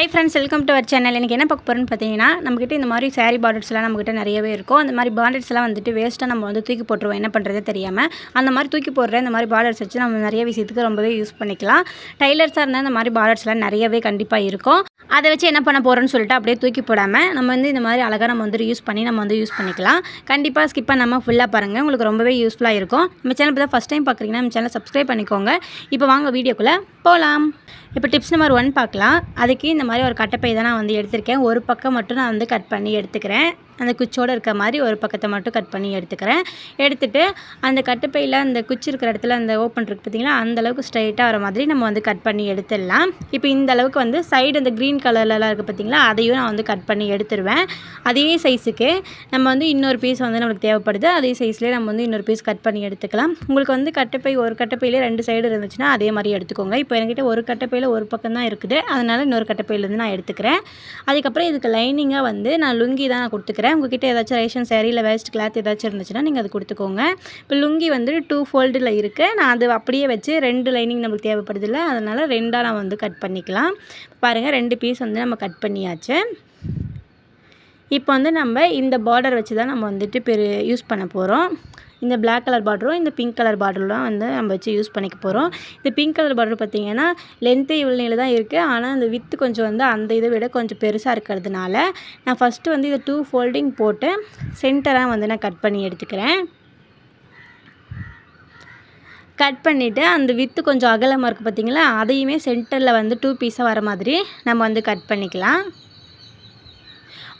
Hi friends welcome to our channel எனக்கு என்ன பார்க்க போகிறேன்னு பார்த்தீங்கன்னா நம்மக்கிட்ட இந்த மாதிரி சாரீ பார்டர்ஸ்லாம் நம்மக்கிட்ட நிறையவே இருக்கும். அந்த மாதிரி பார்டர்ஸ்லாம் வந்துட்டு வேஸ்ட்டாக நம்ம வந்து தூக்கி போட்டுருவோம். என்ன பண்ணுறதே தெரியாமல் அந்த மாதிரி தூக்கி போடுற இந்த மாதிரி பார்டர்ஸ் வச்சு நம்ம நிறைய விஷயத்துக்கு ரொம்பவே யூஸ் பண்ணிக்கலாம். டைலர்ஸாக இருந்தால் இந்த மாதிரி பார்டர்ஸ்லாம் நிறையவே கண்டிப்பாக இருக்கும். அதை வச்சு என்ன பண்ண போகிறோன்னு சொல்லிட்டு அப்படியே தூக்கி போடாமல் நம்ம வந்து இந்த மாதிரி அழகாக நம்ம வந்து யூஸ் பண்ணி நம்ம வந்து யூஸ் பண்ணிக்கலாம். கண்டிப்பாக ஸ்கிப் பண்ணாமல் ஃபுல்லாக பாருங்கள் உங்களுக்கு ரொம்பவே யூஸ்ஃபுல்லாக இருக்கும். நம்ம சேனல் இப்போ தான் ஃபஸ்ட் டைம் பார்க்குறீங்கன்னா நம்ம சேனல் சப்ஸ்கிரைப் பண்ணிக்கோங்க. இப்போ வாங்க வீடியோக்குள்ளே போகலாம் இப்போ டிப்ஸ் நம்பர் ஒன் பார்க்கலாம். அதுக்கு இந்த மாதிரி ஒரு கட்டப்பை தான் நான் வந்து எடுத்திருக்கேன். ஒரு பக்கம் மட்டும் நான் வந்து கட் பண்ணி எடுத்துக்கிறேன். அந்த குச்சோடு இருக்க மாதிரி ஒரு பக்கத்தை மட்டும் கட் பண்ணி எடுத்துக்கிறேன். எடுத்துகிட்டு அந்த கட்டுப்பையில் அந்த குச்சி இருக்கிற இடத்துல அந்த ஓப்பன் இருக்குது பார்த்திங்களா அந்த அளவுக்கு ஸ்ட்ரைட்டாக வர மாதிரி நம்ம வந்து கட் பண்ணி எடுத்துடலாம். இப்போ இந்த அளவுக்கு வந்து சைடு அந்த க்ரீன் கலர்லலாம் இருக்குது பார்த்தீங்களா அதையும் நான் வந்து கட் பண்ணி எடுத்துருவேன். அதே சைஸுக்கு நம்ம வந்து இன்னொரு பீஸ் வந்து நம்மளுக்கு தேவைப்படுது அதே சைஸ்லேயே நம்ம வந்து இன்னொரு பீஸ் கட் பண்ணி எடுத்துக்கலாம். உங்களுக்கு வந்து கட்டுப்பை ஒரு கட்டுப்பையிலே ரெண்டு சைடு இருந்துச்சுன்னா அதே மாதிரி எடுத்துக்கோங்க. இப்போ என்கிட்ட ஒரு கட்டப்பையில் ஒரு பக்கம் தான் இருக்குது அதனால் இன்னொரு கட்டப்பையிலேருந்து நான் எடுத்துக்கிறேன். அதுக்கப்புறம் இதுக்கு லைனிங்காக வந்து நான் லுங்கி தான் நான் கொடுத்துக்கிறேன். உங்ககிட்ட ஏதாச்சும் ரேஷன் சேரீயில் இல்லை வேஸ்ட் கிளாத் ஏதாச்சும் இருந்துச்சுன்னா நீங்கள் அது கொடுத்துக்கோங்க. இப்போ லுங்கி வந்து டூ ஃபோல்டில் இருக்குது நான் அது அப்படியே வச்சு ரெண்டு லைனிங் நமக்கு தேவைப்படுது இல்லை? அதனால் ரெண்டாக நான் வந்து கட் பண்ணிக்கலாம். பாருங்கள் ரெண்டு பீஸ் வந்து நம்ம கட் பண்ணியாச்சு. இப்போ வந்து நம்ம இந்த பார்டர் வச்சு தான் நம்ம வந்துட்டு பெரு யூஸ் பண்ண போகிறோம் இந்த பிளாக் கலர் பார்டரும் இந்த பிங்க் கலர் பார்டரும் வந்து நம்ம வச்சு யூஸ் பண்ணிக்க போகிறோம் இந்த பிங்க் கலர் பார்டர் பார்த்திங்கன்னா லென்த்து இவ்வளோ தான் இருக்குது ஆனால் அந்த வித்து கொஞ்சம் வந்து அந்த இதை விட கொஞ்சம் பெருசாக இருக்கிறதுனால நான் ஃபஸ்ட்டு வந்து இதை டூ ஃபோல்டிங் போட்டு சென்டராக வந்து நான் கட் பண்ணி எடுத்துக்கிறேன். கட் பண்ணிவிட்டு அந்த வித்து கொஞ்சம் அகலமாக இருக்குது பார்த்திங்களா அதையுமே சென்டரில் வந்து டூ பீஸாக வர மாதிரி நம்ம வந்து கட் பண்ணிக்கலாம்.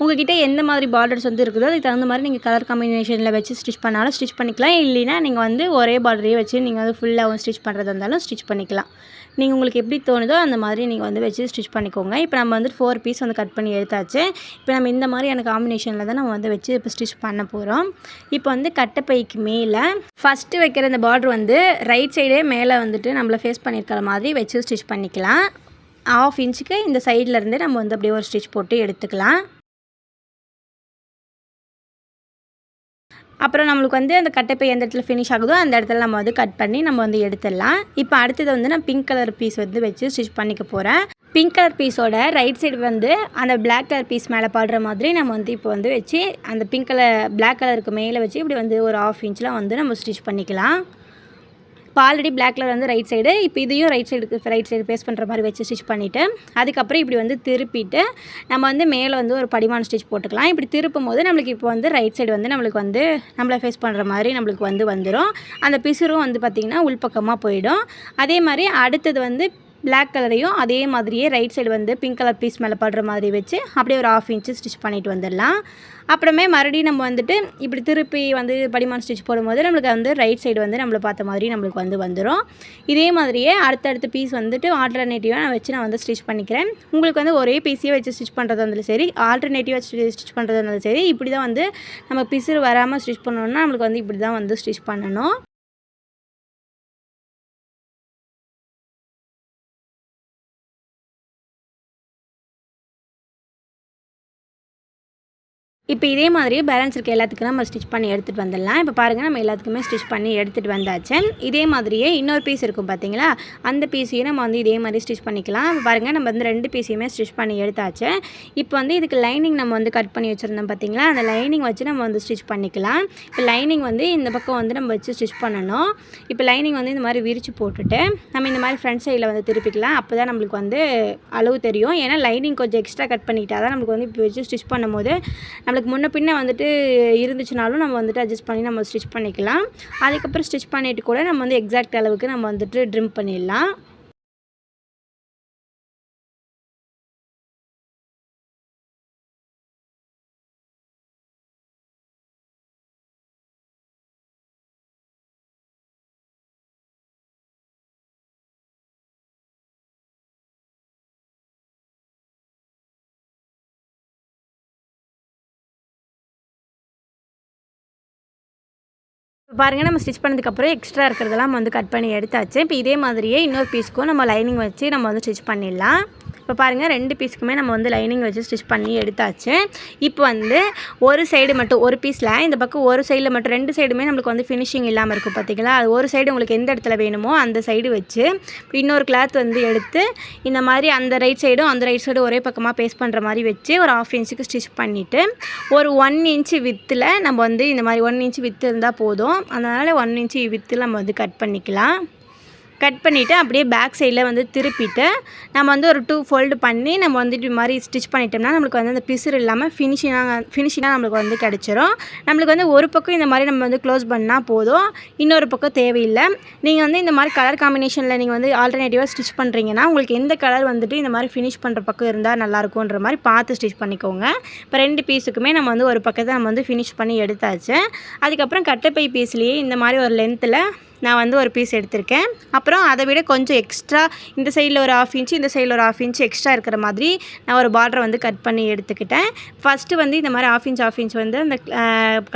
உங்ககிட்ட எந்த மாதிரி பார்டர்ஸ் வந்து இருக்குதோ அதுக்கு தகுந்த மாதிரி நீங்கள் கலர் காம்பினேஷனில் வச்சு ஸ்டிச் பண்ணாலும் ஸ்டிச் பண்ணிக்கலாம். இல்லைனா நீங்கள் வந்து ஒரே பார்டரே வச்சு நீங்கள் வந்து ஃபுல்லாகவும் ஸ்டிச் பண்ணுறதா இருந்தாலும் ஸ்டிச் பண்ணிக்கலாம். நீங்கள் உங்களுக்கு எப்படி தோணுதோ அந்த மாதிரி நீங்கள் வந்து வச்சு ஸ்டிச் பண்ணிக்கோங்க. இப்போ நம்ம வந்து ஃபோர் பீஸ் வந்து கட் பண்ணி எடுத்தாச்சு. இப்போ நம்ம இந்த மாதிரியான காம்பினேஷனில் தான் நம்ம வந்து வச்சு இப்போ ஸ்டிச் பண்ண போகிறோம் இப்போ வந்து கட்டப்பைக்கு மேலே ஃபஸ்ட்டு வைக்கிற இந்த பார்டர் வந்து ரைட் சைடே மேலே வந்துட்டு நம்மளை ஃபேஸ் பண்ணியிருக்கிற மாதிரி வச்சு ஸ்டிச் பண்ணிக்கலாம். ஆஃப் இன்ச்சுக்கு இந்த சைட்லேருந்து நம்ம வந்து அப்படியே ஒரு ஸ்டிச் போட்டு எடுத்துக்கலாம். அப்புறம் நம்மளுக்கு வந்து அந்த கட்டைப்பை எந்த இடத்துல ஃபினிஷ் ஆகுதோ அந்த இடத்துல நம்ம வந்து கட் பண்ணி நம்ம வந்து எடுத்துடலாம். இப்போ அடுத்தது வந்து நான் பிங்க் கலர் பீஸ் வந்து வச்சு ஸ்டிச் பண்ணிக்க போகிறேன் பிங்க் கலர் பீஸோட ரைட் சைடு வந்து அந்த பிளாக் கலர் பீஸ் மேலே பாடுற மாதிரி நம்ம வந்து இப்போ வந்து வச்சு அந்த பிங்க் கலர் பிளாக் கலருக்கு மேலே வச்சு இப்படி வந்து ஒரு ஆஃப் இன்ச்சில் வந்து நம்ம ஸ்டிச் பண்ணிக்கலாம். இப்போ ஆல்ரெடி பிளாக் கலர் வந்து ரைட் சைடு இப்போ இதையும் ரைட் சைடுக்கு ரைட் சைடு பேஸ் பண்ணுற மாதிரி வச்சு ஸ்டிச் பண்ணிவிட்டு அதுக்கப்புறம் இப்படி வந்து திருப்பிட்டு நம்ம வந்து மேலே வந்து ஒரு படிமான ஸ்டிச் போட்டுக்கலாம். இப்படி திருப்பும் போது நம்மளுக்கு இப்போ வந்து ரைட் சைடு வந்து நம்மளுக்கு வந்து நம்மளை ஃபேஸ் பண்ணுற மாதிரி நம்மளுக்கு வந்து வந்துடும் அந்த பிசுரும் வந்து பார்த்திங்கன்னா உள்பக்கமாக போயிடும். அதே மாதிரி அடுத்தது வந்து பிளாக் கலரையும் அதே மாதிரியே ரைட் சைடு வந்து பிங்க் கலர் பீஸ் மேலே படுற மாதிரி வச்சு அப்படியே ஒரு ஆஃப் இன்ச்சு ஸ்டிச் பண்ணிட்டு வந்துடலாம். அப்புறமே மறுபடியும் நம்ம வந்துட்டு இப்படி திருப்பி வந்து படிமான் ஸ்டிச் போடும்போது நம்மளுக்கு வந்து ரைட் சைடு வந்து நம்மளை பார்த்த மாதிரி நம்மளுக்கு வந்து வந்துடும் இதே மாதிரியே அடுத்தடுத்த பீஸ் வந்துட்டு ஆல்டர்னேட்டிவாக நான் வச்சு நான் வந்து ஸ்டிச் பண்ணிக்கிறேன். உங்களுக்கு வந்து ஒரே பீஸையே வச்சு ஸ்டிச் பண்ணுறது இருந்தாலும் சரி ஆல்டர்னேட்டிவாக ஸ்டிச் பண்ணுறது இருந்தாலும் சரி இப்படி தான் வந்து நம்ம பிசுறு வராமல் ஸ்டிச் பண்ணணும்னா நம்மளுக்கு வந்து இப்படி தான் வந்து ஸ்டிச் பண்ணணும். இப்போ இதே மாதிரி பேலன்ஸ் இருக்க எல்லாத்துக்கும் நம்ம ஸ்டிச் பண்ணி எடுத்துகிட்டு வந்துடலாம். இப்போ பாருங்கள் நம்ம எல்லாத்துக்குமே ஸ்டிச் பண்ணி எடுத்துகிட்டு வந்தாச்சு. இதே மாதிரியே இன்னொரு பீஸ் இருக்கும் பார்த்தீங்களா அந்த பீஸையும் நம்ம வந்து இதே மாதிரி ஸ்டிச் பண்ணிக்கலாம். இப்போ பாருங்கள் நம்ம வந்து ரெண்டு பீஸையுமே ஸ்டிச் பண்ணி எடுத்தாச்சு. இப்போ வந்து இதுக்கு லைனிங் நம்ம வந்து கட் பண்ணி வச்சுருந்தோம் பார்த்தீங்களா அந்த லைனிங் வச்சு நம்ம வந்து ஸ்டிச் பண்ணிக்கலாம். இப்போ லைனிங் வந்து இந்த பக்கம் வந்து நம்ம வச்சு ஸ்டிச் பண்ணணும். இப்போ லைனிங் வந்து இந்த மாதிரி விரித்து போட்டுட்டு நம்ம இந்த மாதிரி ஃப்ரண்ட் சைடில் வந்து திருப்பிக்கலாம். அப்போ தான் நம்மளுக்கு வந்து அளவு தெரியும். ஏன்னா லைனிங் கொஞ்சம் எக்ஸ்ட்ரா கட் பண்ணிக்கிட்டால் தான் நம்மளுக்கு வந்து இப்போ வச்சு ஸ்டிச் பண்ணும்போது நம்மளுக்கு அதுக்கு முன்ன பின்ன வந்துட்டு இருந்துச்சுனாலும் நம்ம வந்துட்டு அட்ஜஸ்ட் பண்ணி நம்ம ஸ்டிச் பண்ணிக்கலாம். அதுக்கப்புறம் ஸ்டிச் பண்ணிவிட்டு கூட நம்ம வந்து எக்ஸாக்ட் அளவுக்கு நம்ம வந்துட்டு ட்ரிம் பண்ணிடலாம். இப்போ பாருங்கள் நம்ம ஸ்டிச் பண்ணதுக்கப்புறம் எக்ஸ்ட்ரா இருக்கிறதெல்லாம் வந்து கட் பண்ணி எடுத்தாச்சு. இப்போ இதே மாதிரியே இன்னொரு பீஸ்க்கும் நம்ம லைனிங் வச்சு நம்ம வந்து ஸ்டிச் பண்ணிடலாம். இப்போ பாருங்கள் ரெண்டு பீஸுக்குமே நம்ம வந்து லைனிங் வச்சு ஸ்டிச் பண்ணி எடுத்தாச்சு. இப்போ வந்து ஒரு சைடு மட்டும் ஒரு பீஸில் இந்த பக்கம் ஒரு சைடில் மட்டும் ரெண்டு சைடுமே நம்மளுக்கு வந்து ஃபினிஷிங் இல்லாமல் இருக்கும் பார்த்திங்களா அது ஒரு சைடு உங்களுக்கு எந்த இடத்துல வேணுமோ அந்த சைடு வச்சு இன்னொரு கிளாத் வந்து எடுத்து இந்த மாதிரி அந்த ரைட் சைடும் அந்த ரைட் சைடும் ஒரே பக்கமாக பேஸ்ட் பண்ணுற மாதிரி வச்சு ஒரு ஆஃப் இன்ச்சுக்கு ஸ்டிச் பண்ணிவிட்டு ஒரு ஒன் இன்ச்சு வித்தில் நம்ம வந்து இந்த மாதிரி ஒன் இன்ச்சு வித்து இருந்தால் போதும். அதனால் ஒன் இன்ச்சு வித்தில் நம்ம வந்து கட் பண்ணிக்கலாம். கட் பண்ணிவிட்டு அப்படியே பேக் சைடில் வந்து திருப்பிட்டு நம்ம வந்து ஒரு டூ ஃபோல்டு பண்ணி நம்ம வந்துட்டு இது மாதிரி ஸ்டிச் பண்ணிட்டோம்னா நம்மளுக்கு வந்து அந்த பிசுறு இல்லாமல் ஃபினிஷிங்காக ஃபினிஷிங்காக நம்மளுக்கு வந்து கிடச்சிரும். நம்மளுக்கு வந்து ஒரு பக்கம் இந்த மாதிரி நம்ம வந்து க்ளோஸ் பண்ணால் போதும். இன்னொரு பக்கம் தேவையில்லை. நீங்கள் வந்து இந்த மாதிரி கலர் காம்பினேஷனில் நீங்கள் வந்து ஆல்டர்னேட்டிவாக ஸ்டிச் பண்ணுறீங்கன்னா உங்களுக்கு எந்த கலர் வந்துட்டு இந்த மாதிரி ஃபினிஷ் பண்ணுற பக்கம் இருந்தால் நல்லாயிருக்குன்ற மாதிரி பார்த்து ஸ்டிச் பண்ணிக்கோங்க. இப்போ ரெண்டு பீஸுக்குமே நம்ம வந்து ஒரு பக்கத்தை நம்ம வந்து ஃபினிஷ் பண்ணி எடுத்தாச்சு. அதுக்கப்புறம் கட்டைப்பை பீஸ்லேயே இந்த மாதிரி ஒரு லென்த்தில் நான் வந்து ஒரு பீஸ் எடுத்திருக்கேன். அப்புறம் அதை விட கொஞ்சம் எக்ஸ்ட்ரா இந்த சைடில் ஒரு ஆஃப் இன்ச்சு இந்த சைடில் ஒரு ஆஃப் இன்ச்சு எக்ஸ்ட்ரா இருக்கிற மாதிரி நான் ஒரு பார்டரை வந்து கட் பண்ணி எடுத்துக்கிட்டேன். ஃபஸ்ட்டு வந்து இந்த மாதிரி ஆஃப் இன்ச் ஆஃப் இன்ச் வந்து அந்த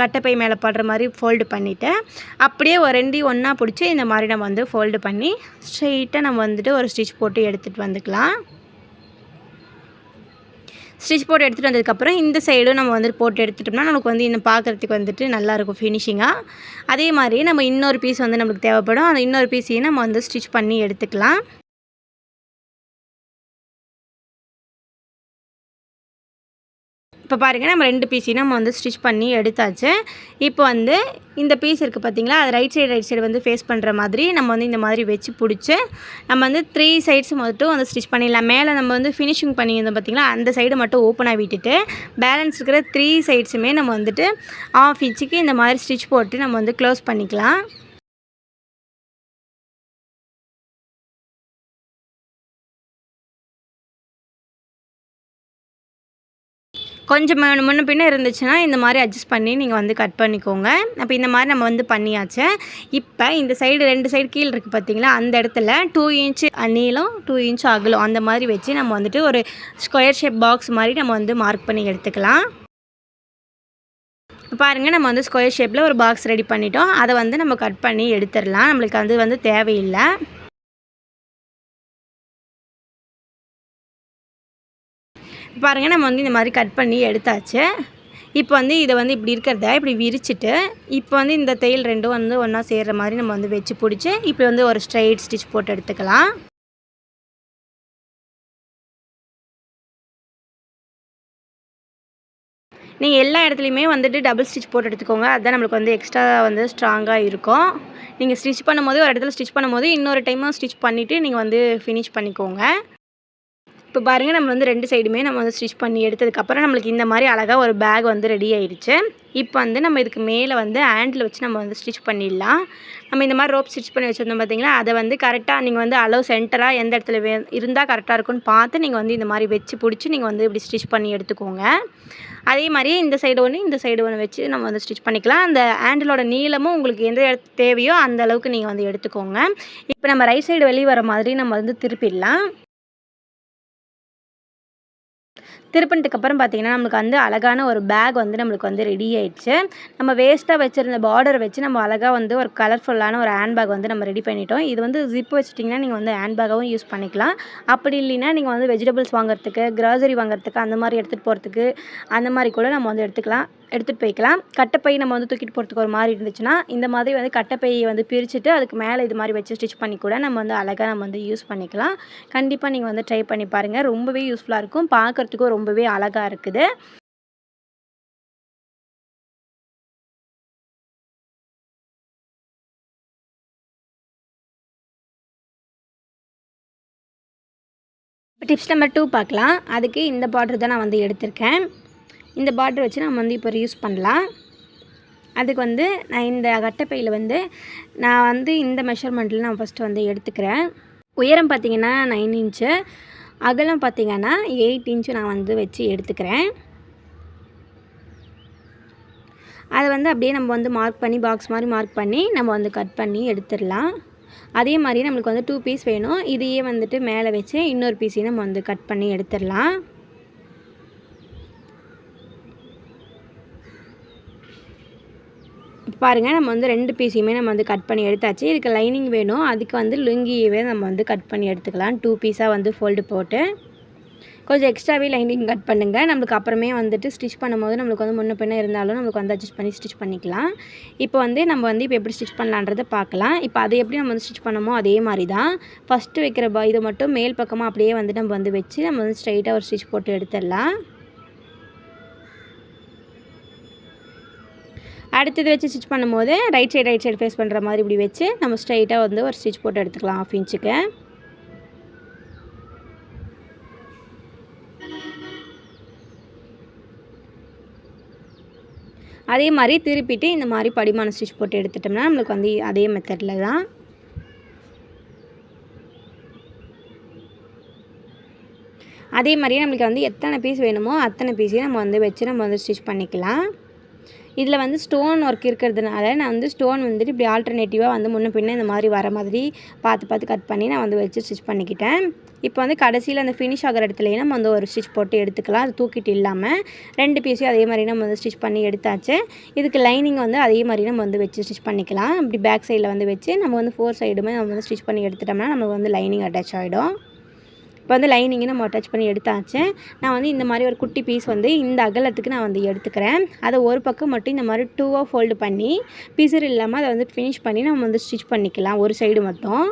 கட்டைப்பை மேலே படுற மாதிரி ஃபோல்டு பண்ணிவிட்டேன் அப்படியே ஒரு ரெண்டு ஒன்றா பிடிச்சி இந்த மாதிரி நம்ம வந்து ஃபோல்டு பண்ணி ஸ்ட்ரெயிட்டாக நம்ம வந்துட்டு ஒரு ஸ்டிச் போட்டு எடுத்துகிட்டு வந்துக்கலாம். ஸ்டிச் போட்டு எடுத்துகிட்டு வந்ததுக்கப்புறம் இந்த சைடும் நம்ம வந்துட்டு போட்டு எடுத்துட்டோம்னா நமக்கு வந்து இன்னும் பார்க்குறதுக்கு வந்துட்டு நல்லாயிருக்கும் ஃபினிஷிங்காக அதே மாதிரி நம்ம இன்னொரு பீஸ் வந்து நம்மளுக்கு தேவைப்படும். அந்த இன்னொரு பீஸையும் நம்ம வந்து ஸ்டிச் பண்ணி எடுத்துக்கலாம். இப்போ பாருங்கள் நம்ம ரெண்டு பீஸையும் நம்ம வந்து ஸ்டிச் பண்ணி எடுத்தாச்சு. இப்போ வந்து இந்த பீஸ் இருக்குது பார்த்தீங்களா அது ரைட் சைடு ரைட் சைடு வந்து ஃபேஸ் பண்ணுற மாதிரி நம்ம வந்து இந்த மாதிரி வச்சு பிடிச்சி நம்ம வந்து த்ரீ சைட்ஸ் மட்டும் வந்து ஸ்டிச் பண்ணிடலாம். மேலே நம்ம வந்து ஃபினிஷிங் பண்ணியிருந்தோம் பார்த்தீங்களா அந்த சைடு மட்டும் ஓப்பனாக விட்டுட்டு பேலன்ஸ் இருக்கிற த்ரீ சைட்ஸுமே நம்ம வந்துட்டு ஆஃப் இன்ச்சுக்கு இந்த மாதிரி ஸ்டிச் போட்டு நம்ம வந்து க்ளோஸ் பண்ணிக்கலாம். கொஞ்சம் முன்ன முன்ன பின்ன இருந்துச்சுன்னா இந்த மாதிரி அட்ஜஸ்ட் பண்ணி நீங்கள் வந்து கட் பண்ணிக்கோங்க. அப்போ இந்த மாதிரி நம்ம வந்து பண்ணியாச்சு. இப்போ இந்த சைடு ரெண்டு சைடு கீழே இருக்குது பார்த்தீங்களா அந்த இடத்துல டூ இன்ச்சு நீளம் டூ இன்ச் அகலம் அந்த மாதிரி வச்சு நம்ம வந்துட்டு ஒரு ஸ்கொயர் ஷேப் பாக்ஸ் மாதிரி நம்ம வந்து மார்க் பண்ணி எடுத்துக்கலாம். பாருங்கள் நம்ம வந்து ஸ்கொயர் ஷேப்பில் ஒரு பாக்ஸ் ரெடி பண்ணிட்டோம். அதை வந்து நம்ம கட் பண்ணி எடுத்துடலாம். நம்மளுக்கு அது வந்து தேவையில்லை. பாருங்கள் நம்ம வந்து இந்த மாதிரி கட் பண்ணி எடுத்தாச்சு. இப்போ வந்து இதை வந்து இப்படி இருக்கிறத இப்படி விரிச்சிட்டு இப்போ வந்து இந்த தையல் ரெண்டும் வந்து ஒன்றா சேர்கிற மாதிரி நம்ம வந்து வச்சு பிடிச்சி இப்போ வந்து ஒரு ஸ்ட்ரைட் ஸ்டிச் போட்டு எடுத்துக்கலாம். நீங்கள் எல்லா இடத்துலையுமே வந்துட்டு டபுள் ஸ்டிச் போட்டு எடுத்துக்கோங்க. அதுதான் நம்மளுக்கு வந்து எக்ஸ்ட்ரா வந்து ஸ்ட்ராங்காக இருக்கும். நீங்கள் ஸ்டிச் பண்ணும்போது ஒரு இடத்துல ஸ்டிச் பண்ணும்போது இன்னொரு டைமும் ஸ்டிச் பண்ணிவிட்டு நீங்கள் வந்து ஃபினிஷ் பண்ணிக்கோங்க. இப்போ பாருங்கள் நம்ம வந்து ரெண்டு சைடுமே நம்ம வந்து ஸ்டிச் பண்ணி எடுத்ததுக்கப்புறம் நம்மளுக்கு இந்த மாதிரி அழகாக ஒரு பேக் வந்து ரெடி ஆயிடுச்சு இப்போ வந்து நம்ம இதுக்கு மேலே வந்து ஹேண்டில் வச்சு நம்ம வந்து ஸ்டிச் பண்ணிடலாம். நம்ம இந்த மாதிரி ரோப் ஸ்டிச் பண்ணி வச்சுருந்தோம் பார்த்தீங்களா அதை வந்து கரெக்டாக நீங்கள் வந்து அளவு சென்டராக எந்த இடத்துல வே இருந்தால் கரெக்டாக இருக்கும்னு பார்த்து நீங்கள் வந்து இந்த மாதிரி வச்சு பிடிச்சி நீங்கள் வந்து இப்படி ஸ்டிச் பண்ணி எடுத்துக்கோங்க. அதே மாதிரி இந்த சைடு ஒன்று இந்த சைடு ஒன்று வச்சு நம்ம வந்து ஸ்டிச் பண்ணிக்கலாம். அந்த ஹேண்டிலோட நீளமும் உங்களுக்கு எந்த தேவையோ அந்த அளவுக்கு நீங்கள் வந்து எடுத்துக்கோங்க. இப்போ நம்ம ரைட் சைடு வெளியே வர மாதிரி நம்ம வந்து திருப்பிடலாம். திருப்பினதுக்கு அப்புறம் பார்த்திங்கன்னா நம்மளுக்கு வந்து அழகான ஒரு பேக் வந்து நம்மளுக்கு வந்து ரெடி ஆயிடுச்சு. நம்ம வேஸ்ட்டாக வச்சுருந்த பார்டர் வச்சு நம்ம அழகாக வந்து ஒரு கலர்ஃபுல்லான ஒரு ஹேண்ட் பேக் வந்து நம்ம ரெடி பண்ணிட்டோம். இது வந்து ஜிப் வச்சுட்டிங்கன்னா நீங்கள் வந்து ஹேண்ட் பேக்காகவும் யூஸ் பண்ணிக்கலாம். அப்படி இல்லைன்னா நீங்கள் வந்து வெஜிடபிள்ஸ் வாங்குறதுக்கு கிராசரி வாங்குறதுக்கு அந்த மாதிரி எடுத்துகிட்டு போகிறதுக்கு அந்த மாதிரி கூட நம்ம வந்து எடுத்துக்கலாம் எடுத்துகிட்டு போய்க்கலாம். கட்டைப்பை நம்ம வந்து தூக்கிட்டு போகிறதுக்கு ஒரு மாதிரி இருந்துச்சுன்னா இந்த மாதிரி வந்து கட்டைப்பையை வந்து பிரிச்சுட்டு அதுக்கு மேலே இது மாதிரி வச்சு ஸ்டிச் பண்ணி கூட நம்ம வந்து அழகாக நம்ம வந்து யூஸ் பண்ணிக்கலாம். கண்டிப்பாக நீங்கள் வந்து ட்ரை பண்ணி பாருங்கள் ரொம்பவே யூஸ்ஃபுல்லாக இருக்கும். பார்க்குறதுக்கும் ரொம்பவே அழகாக இருக்குது. டிப்ஸ் நம்பர் டூ பார்க்கலாம். அதுக்கு இந்த பார்டர் தான் நான் வந்து எடுத்திருக்கேன். இந்த பார்டர் வச்சு நம்ம வந்து இப்போ யூஸ் பண்ணலாம். அதுக்கு வந்து நான் இந்த கட்டப்பையில் வந்து நான் வந்து இந்த மெஷர்மெண்ட்டில் நான் ஃபஸ்ட்டு வந்து எடுத்துக்கிறேன். உயரம் பார்த்திங்கன்னா நைன் இன்ச்சு அகலம் பார்த்திங்கன்னா எயிட் இன்ச்சு நான் வந்து வச்சு எடுத்துக்கிறேன். அதை வந்து அப்படியே நம்ம வந்து மார்க் பண்ணி பாக்ஸ் மாதிரி மார்க் பண்ணி நம்ம வந்து கட் பண்ணி எடுத்துடலாம். அதே மாதிரி நம்மளுக்கு வந்து டூ பீஸ் வேணும். இதையே வந்துட்டு மேலே வச்சு இன்னொரு பீஸையும் நம்ம வந்து கட் பண்ணி எடுத்துடலாம். பாருங்கள் நம்ம வந்து ரெண்டு பீஸையுமே நம்ம வந்து கட் பண்ணி எடுத்தாச்சு. இதுக்கு லைனிங் வேணும். அதுக்கு வந்து லுங்கியவே நம்ம வந்து கட் பண்ணி எடுத்துக்கலாம். டூ பீஸாக வந்து ஃபோல்டு போட்டு. கொஞ்சம் எக்ஸ்ட்ராவே லைனிங் கட் பண்ணுங்கள் நம்மளுக்கு அப்புறமே வந்துட்டு ஸ்டிச் பண்ணும்போது நம்மளுக்கு வந்து முன்ன பின்ன இருந்தாலும் நம்மளுக்கு வந்து அட்ஜஸ்ட் பண்ணி ஸ்டிச் பண்ணிக்கலாம். இப்போ வந்து நம்ம வந்து இப்போ எப்படி ஸ்டிச் பண்ணலான்றதை பார்க்கலாம். இப்போ அதை எப்படி நம்ம வந்து ஸ்டிச் பண்ணமோ அதே மாதிரி தான் ஃபஸ்ட்டு வைக்கிற ப இதை மட்டும் மேல் பக்கமாக அப்படியே வந்து நம்ம வந்து வச்சு நம்ம வந்து ஸ்ட்ரைட்டாக ஒரு ஸ்டிச் போட்டு எடுத்துடலாம். அடுத்தது வச்சு ஸ்டிச் பண்ணும்போது right side right side face பண்ணுற மாதிரி இப்படி வச்சு நம்ம ஸ்ட்ரைட்டாக வந்து ஒரு ஸ்டிச் போட்டு எடுத்துக்கலாம் ஆஃப் இன்ச்சுக்கு அதே மாதிரி திருப்பிட்டு இந்த மாதிரி படிமான ஸ்டிச் போட்டு எடுத்துட்டோம்னா நம்மளுக்கு வந்து அதே மெத்தடில் தான். அதே மாதிரியே நம்மளுக்கு வந்து எத்தனை பீஸ் வேணுமோ அத்தனை பீஸையும் நம்ம வந்து வச்சு நம்ம வந்து ஸ்டிச் பண்ணிக்கலாம். இதில் வந்து ஸ்டோன் ஒர்க் இருக்கிறதுனால நான் வந்து ஸ்டோன் வந்துட்டு இப்படி ஆல்டர்னேட்டிவாக வந்து முன்ன பின்ன இந்த மாதிரி வர மாதிரி பார்த்து பார்த்து கட் பண்ணி நான் வந்து வச்சு ஸ்டிச் பண்ணிக்கிட்டேன். இப்போ வந்து கடைசியில் அந்த ஃபினிஷ் ஆகிற இடத்துலையே நம்ம வந்து ஒரு ஸ்டிச் போட்டு எடுத்துக்கலாம். அது தூக்கிட்டு இல்லாமல் ரெண்டு பீஸையும் அதே மாதிரி நம்ம வந்து ஸ்டிச் பண்ணி எடுத்தாச்சு. இதுக்கு லைனிங் வந்து அதே மாதிரி நம்ம வந்து வச்சு ஸ்டிச் பண்ணிக்கலாம். இப்படி பேக் சைடில் வந்து வச்சு நம்ம வந்து ஃபோர் சைடுமே நம்ம வந்து ஸ்டிச் பண்ணி எடுத்துட்டோம்னா நமக்கு வந்து லைனிங் அட்டாச் ஆகிடும் இப்போ வந்து லைனிங்கை நம்ம அட்டாச் பண்ணி எடுத்தாச்சு. நான் வந்து இந்த மாதிரி ஒரு குட்டி பீஸ் வந்து இந்த அகலத்துக்கு நான் வந்து எடுத்துக்கிறேன். அதை ஒரு பக்கம் மட்டும் இந்த மாதிரி டூவாக ஃபோல்டு பண்ணி பீசர் இல்லாமல் அதை வந்து ஃபினிஷ் பண்ணி நம்ம வந்து ஸ்டிச் பண்ணிக்கலாம். ஒரு சைடு மட்டும்.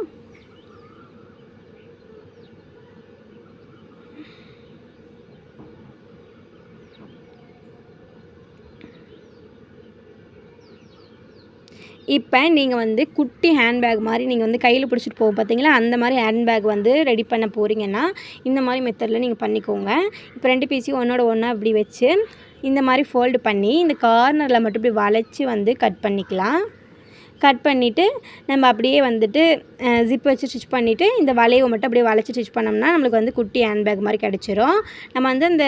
இப்போ நீங்கள் வந்து குட்டி ஹேண்ட்பேக் மாதிரி நீங்கள் வந்து கையில் பிடிச்சிட்டு போக பார்த்தீங்களா? அந்த மாதிரி ஹேண்ட்பேக் வந்து ரெடி பண்ண போகிறீங்கன்னா இந்த மாதிரி மெத்தடில் நீங்கள் பண்ணிக்கோங்க. இப்போ ரெண்டு பீஸையும் ஒன்றோட ஒன்றா இப்படி வச்சு இந்த மாதிரி ஃபோல்டு பண்ணி இந்த கார்னரில் மட்டும் இப்படி வளைச்சி வந்து கட் பண்ணிக்கலாம். கட் பண்ணிவிட்டு நம்ம அப்படியே வந்துட்டு ஜிப் வச்சு ஸ்டிச் பண்ணிவிட்டு இந்த வளைவை மட்டும் அப்படியே வளைச்சி ஸ்டிச் பண்ணோம்னா நம்மளுக்கு வந்து குட்டி ஹேண்ட் பேக் மாதிரி கிடச்சிரும். நம்ம வந்து அந்த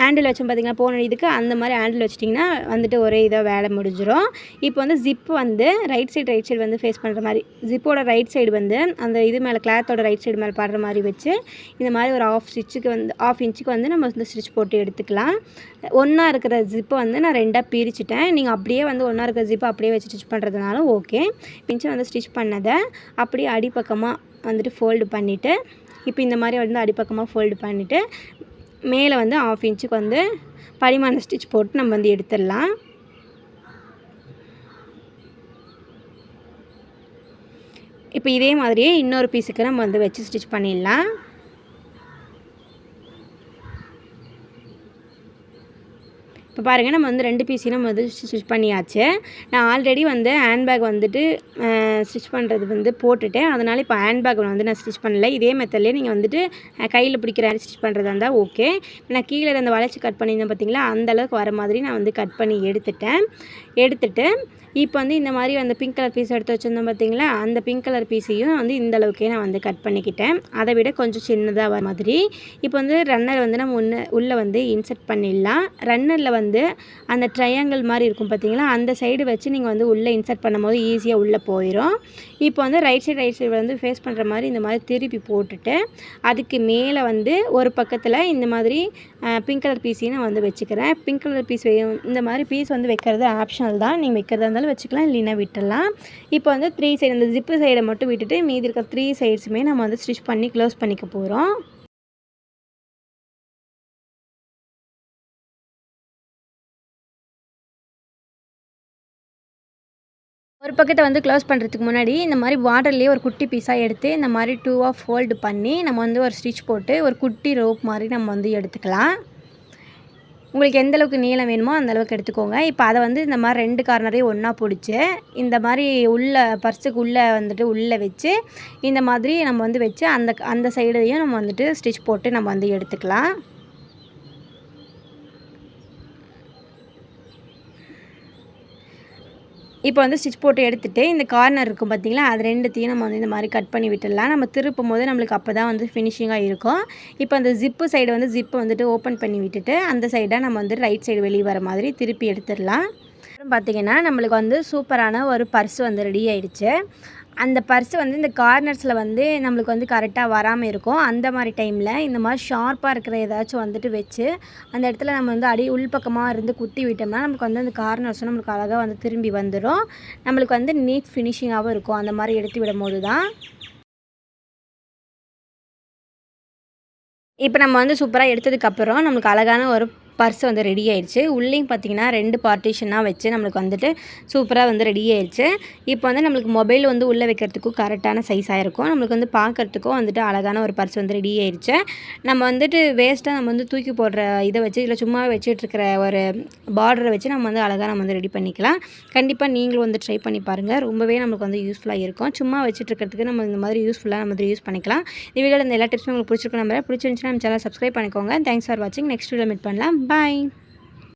ஹேண்டில் வச்சோம் பார்த்திங்கன்னா போன இதுக்கு அந்த மாதிரி ஹேண்டில் வச்சிட்டிங்கன்னா வந்துட்டு ஒரே இதாக வேலை முடிஞ்சிடும் இப்போ வந்து ஜிப் வந்து ரைட் சைடு ரைட் சைடு வந்து ஃபேஸ் பண்ணுற மாதிரி ஜிப்போட ரைட் சைடு வந்து அந்த இது மேலே கிளாத்தோட ரைட் சைடு மேலே பாடுற மாதிரி வச்சு இந்த மாதிரி ஒரு ஆஃப் ஸ்டிச்சுக்கு வந்து ஆஃப் இன்ச்சுக்கு வந்து நம்ம வந்து ஸ்டிச் போட்டு எடுத்துக்கலாம். ஒன்றா இருக்கிற ஜிப்பை வந்து நான் ரெண்டாக பிரிச்சுட்டேன். நீங்கள் அப்படியே வந்து ஒன்றா இருக்கிற ஜிப்பை அப்படியே வச்சு ஸ்டிச் பண்ணுறதுனாலும் ஓகே பிஞ்சு வந்து ஸ்டிச் பண்ணதை அப்படியே அடிப்பக்கமாக வந்துட்டு ஃபோல்டு பண்ணிவிட்டு இப்போ இந்த மாதிரி வந்து அடிப்பக்கமாக ஃபோல்டு பண்ணிவிட்டு மேலே வந்து ஆஃப் இன்ச்சுக்கு வந்து பரிமாண ஸ்டிச் போட்டு நம்ம வந்து எடுத்துடலாம். இப்போ இதே மாதிரியே இன்னொரு பீஸுக்கு நம்ம வந்து வச்சு ஸ்டிச் பண்ணிடலாம். இப்போ பாருங்கள் நம்ம வந்து ரெண்டு பீஸையும் நம்ம வந்து ஸ்டிச் பண்ணியாச்சு. நான் ஆல்ரெடி வந்து ஹேண்ட்பேக் வந்துட்டு ஸ்டிச் பண்ணுறது வந்து போட்டுட்டேன். அதனால் இப்போ ஹேண்ட்பேக் வந்து நான் ஸ்டிச் பண்ணல. இதே மெத்தட்லேயே நீங்கள் வந்துட்டு கையில் பிடிக்கிற ஸ்டிச் பண்ணுறதா இருந்தால் ஓகே நான் கீழே இருந்த வளைச்சி கட் பண்ணியிருந்தேன் பார்த்தீங்களா அந்தளவுக்கு வர மாதிரி நான் வந்து கட் பண்ணி எடுத்துட்டேன். எடுத்துட்டு இப்போ வந்து இந்த மாதிரி அந்த பிங்க் கலர் பீஸ் எடுத்து வச்சுருந்தோம் பார்த்தீங்களா? அந்த பிங்க் கலர் பீஸையும் வந்து இந்த அளவுக்கே நான் வந்து கட் பண்ணிக்கிட்டேன். அதை விட கொஞ்சம் சின்னதாக வர மாதிரி. இப்போ வந்து ரன்னர் வந்து நம்ம ஒன்று உள்ளே வந்து இன்சர்ட் பண்ணிடலாம். ரன்னரில் வந்து அந்த ட்ரையாங்கிள் மாதிரி இருக்கும் பார்த்தீங்களா? அந்த சைடு வச்சு நீங்கள் வந்து உள்ளே இன்சர்ட் பண்ணும்போது ஈஸியாக உள்ளே போயிடும் இப்போ வந்து ரைட் சைடு ரைட் சைடு வந்து ஃபேஸ் பண்ணுற மாதிரி இந்த மாதிரி திருப்பி போட்டுட்டு அதுக்கு மேலே வந்து ஒரு பக்கத்தில் இந்த மாதிரி பிங்க் கலர் பீஸையும் நான் வந்து வச்சுக்கிறேன். பிங்க் கலர் பீஸ் இந்த மாதிரி பீஸ் வந்து வைக்கிறது ஆப்ஷனல் தான். நீங்கள் வைக்கிறதா இருந்தாலும் வச்சுக்கலாம் இல்லைன்னா விட்டுடலாம். இப்போ வந்து த்ரீ சைடு அந்த ஜிப்பு சைடை மட்டும் விட்டுட்டு மீதி இருக்க த்ரீ சைட்ஸுமே நம்ம வந்து ஸ்டிச் பண்ணி க்ளோஸ் பண்ணிக்க போகிறோம் ஒரு பக்கத்தை வந்து க்ளோஸ் பண்ணுறதுக்கு முன்னாடி இந்த மாதிரி வாட்டர்லேயே ஒரு குட்டி பீஸாக எடுத்து இந்த மாதிரி டூவாக ஃபோல்டு பண்ணி நம்ம வந்து ஒரு ஸ்டிச் போட்டு ஒரு குட்டி ரோப் மாதிரி நம்ம வந்து எடுத்துக்கலாம். உங்களுக்கு எந்த அளவுக்கு நீளம் வேணுமோ அந்த அளவுக்கு எடுத்துக்கோங்க. இப்போ அதை வந்து இந்த மாதிரி ரெண்டு கார்னரையும் ஒன்றா பிடிச்சி இந்த மாதிரி உள்ள பர்ஸுக்கு உள்ளே வந்துட்டு உள்ளே வச்சு இந்த மாதிரி நம்ம வந்து வச்சு அந்த அந்த சைடையும் நம்ம வந்துட்டு ஸ்டிச் போட்டு நம்ம வந்து எடுத்துக்கலாம். இப்போ வந்து ஸ்டிச் போட்டு எடுத்துகிட்டு இந்த கார்னர் இருக்கும் பார்த்திங்களா? அது ரெண்டுத்தையும் நம்ம வந்து இந்த மாதிரி கட் பண்ணி விட்டுடலாம். நம்ம திருப்பும் போது நம்மளுக்கு அப்போ தான் வந்து ஃபினிஷிங்காக இருக்கும். இப்போ அந்த ஜிப்பு சைடு வந்து ஜிப்பை வந்துட்டு ஓப்பன் பண்ணி விட்டுட்டு அந்த சைடாக நம்ம வந்து ரைட் சைடு வெளியே வர மாதிரி திருப்பி எடுத்துடலாம். அப்புறம் பார்த்திங்கன்னா நம்மளுக்கு வந்து சூப்பரான ஒரு பர்ஸ் வந்து ரெடி ஆயிடுச்சு. அந்த பர்ஸ் வந்து இந்த கார்னர்ஸில் வந்து நம்மளுக்கு வந்து கரெக்டாக வராமல் இருக்கும். அந்த மாதிரி டைமில் இந்த மாதிரி ஷார்ப்பாக இருக்கிற ஏதாச்சும் வந்துட்டு வச்சு அந்த இடத்துல நம்ம வந்து அடி உள்பக்கமாக இருந்து குத்தி விட்டோம்னா நமக்கு வந்து அந்த கார்னர்ஸும் நம்மளுக்கு அழகாக வந்து திரும்பி வந்துடும் நம்மளுக்கு வந்து நீட் ஃபினிஷிங்காகவும் இருக்கும். அந்த மாதிரி எடுத்து விடும் போது தான். இப்போ நம்ம வந்து சூப்பராக எடுத்ததுக்கப்புறம் நம்மளுக்கு அழகான ஒரு பர்ஸ் வந்து ரெடி ஆயிடுச்சு உள்ளேயும் பார்த்தீங்கன்னா ரெண்டு பார்ட்டிஷனாக வச்சு நம்மளுக்கு வந்துட்டு சூப்பராக வந்து ரெடி ஆயிடுச்சு இப்போ வந்து நம்மளுக்கு மொபைல் வந்து உள்ளே வைக்கிறதுக்கும் கரெக்டான சைஸாக இருக்கும். நம்மளுக்கு வந்து பார்க்குறதுக்கும் வந்துட்டு அழகான ஒரு பர்ஸ் வந்து ரெடி ஆயிடுச்சு நம்ம வந்துட்டு வேஸ்ட்டாக நம்ம வந்து தூக்கி போடுற இதை வச்சு இல்லை சும்மா வச்சுட்டுருக்கிற ஒரு பார்டரை வச்சு நம்ம வந்து அழகாக நம்ம வந்து ரெடி பண்ணிக்கலாம். கண்டிப்பாக நீங்களும் வந்து ட்ரை பண்ணி பாருங்கள் ரொம்பவே நமக்கு வந்து யூஸ்ஃபுல்லாக இருக்கும். சும்மா வச்சுட்டுருக்கிறதுக்கு நம்ம இந்த மாதிரி யூஸ்ஃபுல்லாக நம்ம வந்து யூஸ் பண்ணிக்கலாம். இந்த வீடியோவில் இந்த எல்லா டிப்ஸும் உங்களுக்கு பிடிச்சிருக்க நம்பரை பிடிச்சிருந்துச்சுன்னா நம்ம சேனல் சப்ஸ்கிரைப் பண்ணிக்கோங்க. தேங்க்ஸ் ஃபார் வாட்சிங் நெக்ஸ்ட் வீடியோ மீட் பண்ணலாம். Bye!